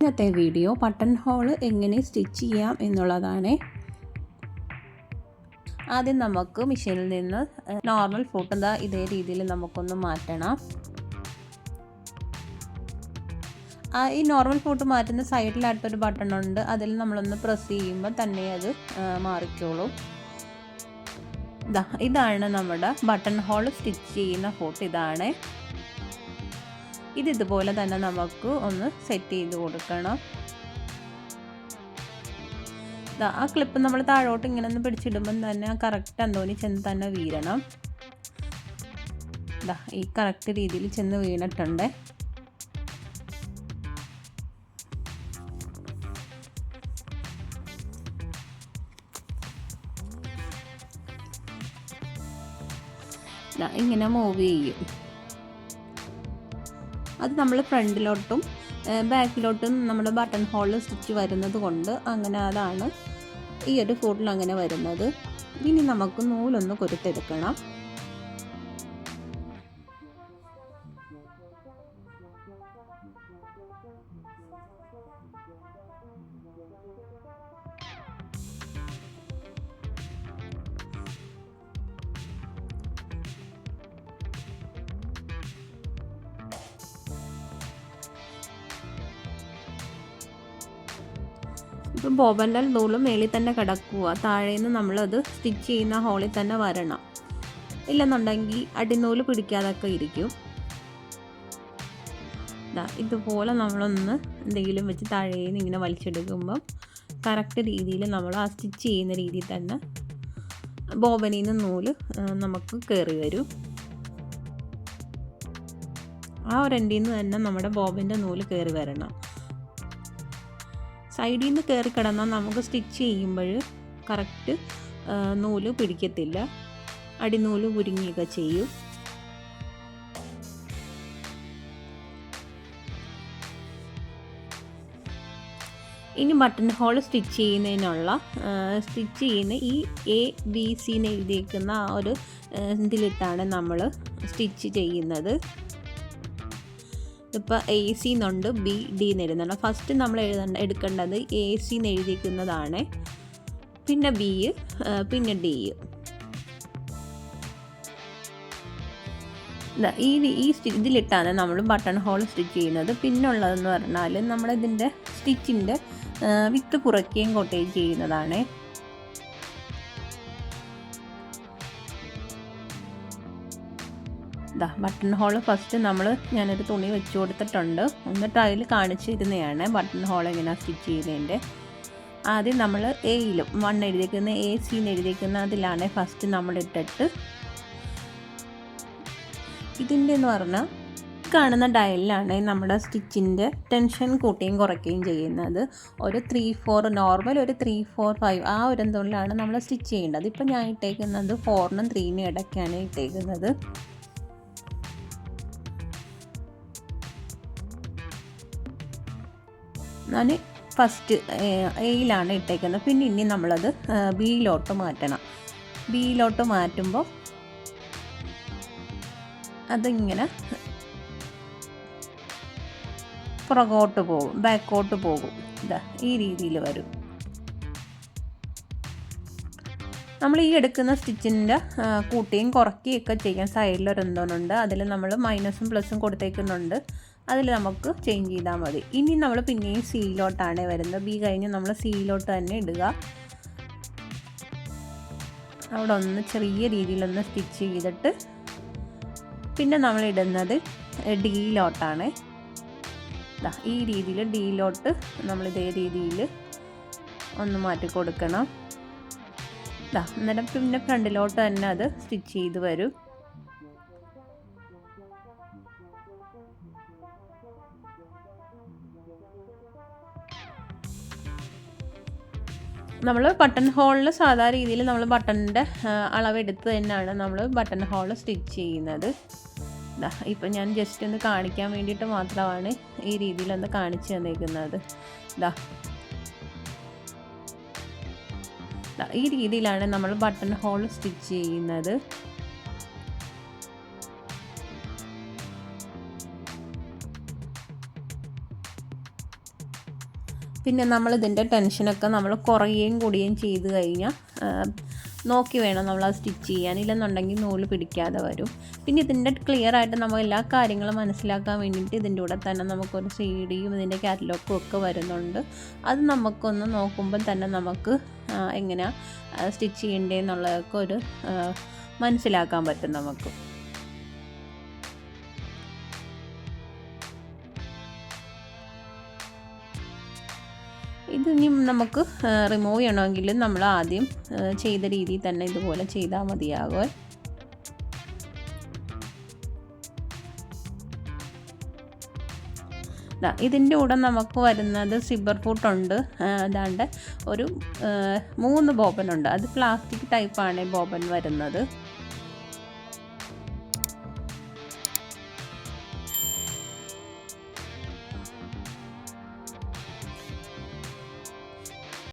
ഇന്നത്തെ video button hole എങ്ങനെ stitch ചെയ്യാം എന്നുള്ളതാണ്. ആദ്യം നമുക്ക് മിഷീനിൽ നിന്ന് നോർമൽ ഫോട്ടോ എന്താ ഇതേ രീതിയിൽ നമുക്കൊന്ന് മാറ്റണം. ഈ നോർമൽ ഫോട്ടോ മാറ്റുന്ന സൈഡിലായിട്ടൊരു ബട്ടൺ ഉണ്ട്. അതിൽ നമ്മളൊന്ന് പ്രസ് ചെയ്യുമ്പോൾ തന്നെ അത് മാറിക്കോളും. ഇതാ ഇതാണ് നമ്മുടെ ബട്ടൺ ഹോൾ സ്റ്റിച്ച് ചെയ്യുന്ന ഫോട്ടോ ഇതാണ് ഇത് ഇതുപോലെ തന്നെ നമുക്ക് ഒന്ന് സെറ്റ് ചെയ്ത് കൊടുക്കണം. ആ ക്ലിപ്പ് നമ്മൾ താഴോട്ട് ഇങ്ങനെ ഒന്ന് പിടിച്ചിടുമ്പം തന്നെ കറക്റ്റ് അന്തോണി ചെന്ന് തന്നെ വീഴണം. ഇതാ ഈ കറക്റ്റ് രീതിയിൽ ചെന്ന് വീണിട്ടുണ്ട്. ഇങ്ങനെ മൂവ് ചെയ്യും. അത് നമ്മൾ ഫ്രണ്ടിലോട്ടും ബാക്കിലോട്ടും നമ്മുടെ ബട്ടൺ ഹോളിൽ സ്റ്റിച്ച് വരുന്നത് കൊണ്ട് അങ്ങനെ അതാണ് ഈ ഒരു ഫോട്ടിൽ അങ്ങനെ വരുന്നത്. ഇനി നമുക്ക് നൂലൊന്ന് കൊരുത്തെടുക്കണം. ഇപ്പം ബോബന്റെ നൂൽ മേളിൽ തന്നെ കിടക്കുക. താഴേന്ന് നമ്മളത് സ്റ്റിച്ച് ചെയ്യുന്ന ഹോളിൽ തന്നെ വരണം. ഇല്ലെന്നുണ്ടെങ്കിൽ അടിനൂൽ പിടിക്കാതൊക്കെ ഇരിക്കും. ഇതുപോലെ നമ്മളൊന്ന് എന്തെങ്കിലും വെച്ച് താഴേന്ന് ഇങ്ങനെ വലിച്ചെടുക്കുമ്പം കറക്റ്റ് രീതിയിൽ നമ്മൾ ആ സ്റ്റിച്ച് ചെയ്യുന്ന രീതിയിൽ തന്നെ ബോബനിൽ നിന്ന് നൂൽ നമുക്ക് കയറി വരും. ആ ഒരു എന്റെ നിന്ന് തന്നെ നമ്മുടെ ബോബിന്റെ നൂൽ കയറി വരണം. സൈഡിൽ നിന്ന് കയറി കിടന്നാൽ നമുക്ക് സ്റ്റിച്ച് ചെയ്യുമ്പോൾ കറക്റ്റ് നൂൽ പിടിക്കത്തില്ല. അടിനൂൽ കുരുങ്ങിയൊക്കെ ചെയ്യും. ഇനി ബട്ടൺ ഹോൾ സ്റ്റിച്ച് ചെയ്യുന്നതിനുള്ള സ്റ്റിച്ച് ചെയ്യുന്ന ഈ എ ബി സി എന്ന് എഴുതിയേക്കുന്ന ആ ഒരു ഇതിലിട്ടാണ് നമ്മൾ സ്റ്റിച്ച് ചെയ്യുന്നത്. ഇപ്പോൾ എ സി എന്നുണ്ട് ബി ഡി എന്ന് എഴുതുന്നുണ്ട് ഫസ്റ്റ് നമ്മൾ എഴുതേണ്ട എടുക്കേണ്ടത് എ സി എന്ന് എഴുതിയിരിക്കുന്നതാണ് പിന്നെ ബി പിന്നെ ഡി ഈ ഈ ഇതിലിട്ടാണ് നമ്മൾ ബട്ടൺ ഹോൾ സ്റ്റിച്ച് ചെയ്യുന്നത്. പിന്നുള്ളതെന്ന് പറഞ്ഞാൽ നമ്മളിതിന്റെ സ്റ്റിച്ചിന്റെ വിത്ത് കുറയ്ക്കുകയും കൊട്ടേജ് ചെയ്യുന്നതാണ്. ഇതാ ബട്ടൺ ഹോൾ ഫസ്റ്റ് നമ്മൾ ഞാനൊരു തുണി വെച്ച് കൊടുത്തിട്ടുണ്ട്. എന്നിട്ട് അതിൽ കാണിച്ചിരുന്നതാണ് ബട്ടൺ ഹോൾ എങ്ങനെയാണ് സ്റ്റിച്ച് ചെയ്യുന്നതിന്റെ ആദ്യം നമ്മൾ എയിലും വൺ എഴുതിയിരിക്കുന്ന എ സിന്ന് എഴുതിയിരിക്കുന്ന അതിലാണ് ഫസ്റ്റ് നമ്മൾ ഇട്ടിട്ട്. ഇതിന്റെ എന്ന് പറഞ്ഞാൽ കാണുന്ന ഡയലിലാണ് നമ്മുടെ സ്റ്റിച്ചിന്റെ ടെൻഷൻ കൂട്ടുകയും കുറയ്ക്കുകയും ചെയ്യുന്നത്. ഒരു ത്രീ ഫോർ നോർമൽ ഒരു ത്രീ ഫോർ ഫൈവ് ആ ഒരു എന്തുകൊണ്ടാണ് നമ്മൾ സ്റ്റിച്ച് ചെയ്യേണ്ടത്? ഇപ്പം ഞാൻ ഇട്ടേക്കുന്നത് ഫോറിനും ത്രീനും ഇടയ്ക്കാണ് ഇട്ടേക്കുന്നത്. ഞാൻ ഫസ്റ്റ് എയിലാണ് ഇട്ടേക്കുന്നത്. പിന്നെ ഇനി നമ്മളത് ബിയിലോട്ട് മാറ്റണം. ബിയിലോട്ട് മാറ്റുമ്പോൾ അതിങ്ങനെ പുറകോട്ട് പോകും ബാക്കോട്ട് പോകും. ഇതാ ഈ രീതിയിൽ വരും. നമ്മൾ ഈ എടുക്കുന്ന സ്റ്റിച്ചിന്റെ കൂട്ടിയും കുറയ്ക്കുകയൊക്കെ ചെയ്യാൻ സൈഡിലൊരെന്തോന്നുണ്ട്. അതിൽ നമ്മൾ മൈനസും പ്ലസും കൊടുത്തേക്കുന്നുണ്ട്. അതിൽ നമുക്ക് ചേഞ്ച് ചെയ്താൽ മതി. ഇനി നമ്മൾ പിന്നെയും സീലോട്ടാണ് വരുന്നത്. ബി കഴിഞ്ഞ് നമ്മൾ സീലോട്ട് തന്നെ ഇടുക. അവിടെ ഒന്ന് ചെറിയ രീതിയിലൊന്ന് സ്റ്റിച്ച് ചെയ്തിട്ട് പിന്നെ നമ്മൾ ഇടുന്നത് ഡിയിലോട്ടാണ് ഈ രീതിയിൽ ഡിയിലോട്ട് നമ്മൾ ഇതേ രീതിയിൽ ഒന്ന് മാറ്റി കൊടുക്കണം. അന്നേരം പിന്നെ ഫ്രണ്ടിലോട്ട് തന്നെ അത് സ്റ്റിച്ച് ചെയ്ത് വരും. നമ്മൾ ബട്ടൺ ഹോളിൽ സാധാ രീതിയിൽ നമ്മൾ ബട്ടണിന്റെ അളവെടുത്ത് തന്നെയാണ് നമ്മൾ ബട്ടൺ ഹോൾ സ്റ്റിച്ച് ചെയ്യുന്നത്. ഇപ്പം ഞാൻ ജസ്റ്റ് ഒന്ന് കാണിക്കാൻ വേണ്ടിയിട്ട് മാത്രമാണ് ഈ രീതിയിലൊന്ന് കാണിച്ചു തന്നേക്കുന്നത്. ഈ രീതിയിലാണ് നമ്മൾ ബട്ടൺ ഹോൾ സ്റ്റിച്ച് ചെയ്യുന്നത്. പിന്നെ നമ്മൾ ഇതിന്റെ ടെൻഷനൊക്കെ നമ്മൾ കുറയുകയും കൂടിയും ചെയ്ത് കഴിഞ്ഞാൽ നോക്കി വേണം നമ്മൾ അത് സ്റ്റിച്ച് ചെയ്യാൻ. ഇല്ലെന്നുണ്ടെങ്കിൽ നൂൽ പിടിക്കാതെ വരും. പിന്നെ ഇതിന്റെ ക്ലിയർ ആയിട്ട് നമ്മൾ എല്ലാ കാര്യങ്ങളും മനസ്സിലാക്കാൻ വേണ്ടിയിട്ട് ഇതിന്റെ കൂടെ തന്നെ നമുക്കൊരു സി ഡിയും ഇതിന്റെ കാറ്റലോഗും ഒക്കെ വരുന്നുണ്ട്. അത് നമുക്കൊന്ന് നോക്കുമ്പോൾ തന്നെ നമുക്ക് എങ്ങനെയാണ് സ്റ്റിച്ച് ചെയ്യേണ്ടതെന്നുള്ളതൊക്കെ ഒരു മനസ്സിലാക്കാൻ പറ്റും നമുക്ക്. ഇത് ഇനി നമുക്ക് റിമൂവ് ചെയ്യണമെങ്കിൽ നമ്മൾ ആദ്യം ചെയ്ത രീതിയിൽ തന്നെ ഇതുപോലെ ചെയ്താൽ മതിയാകും. ഇതിന്റെ കൂടെ നമുക്ക് വരുന്നത് സിബർ ഫുട്ടുണ്ട് അതാണ്ട് ഒരു മൂന്ന് ബോബനുണ്ട് അത് പ്ലാസ്റ്റിക് ടൈപ്പാണ് ബോബൻ വരുന്നത്.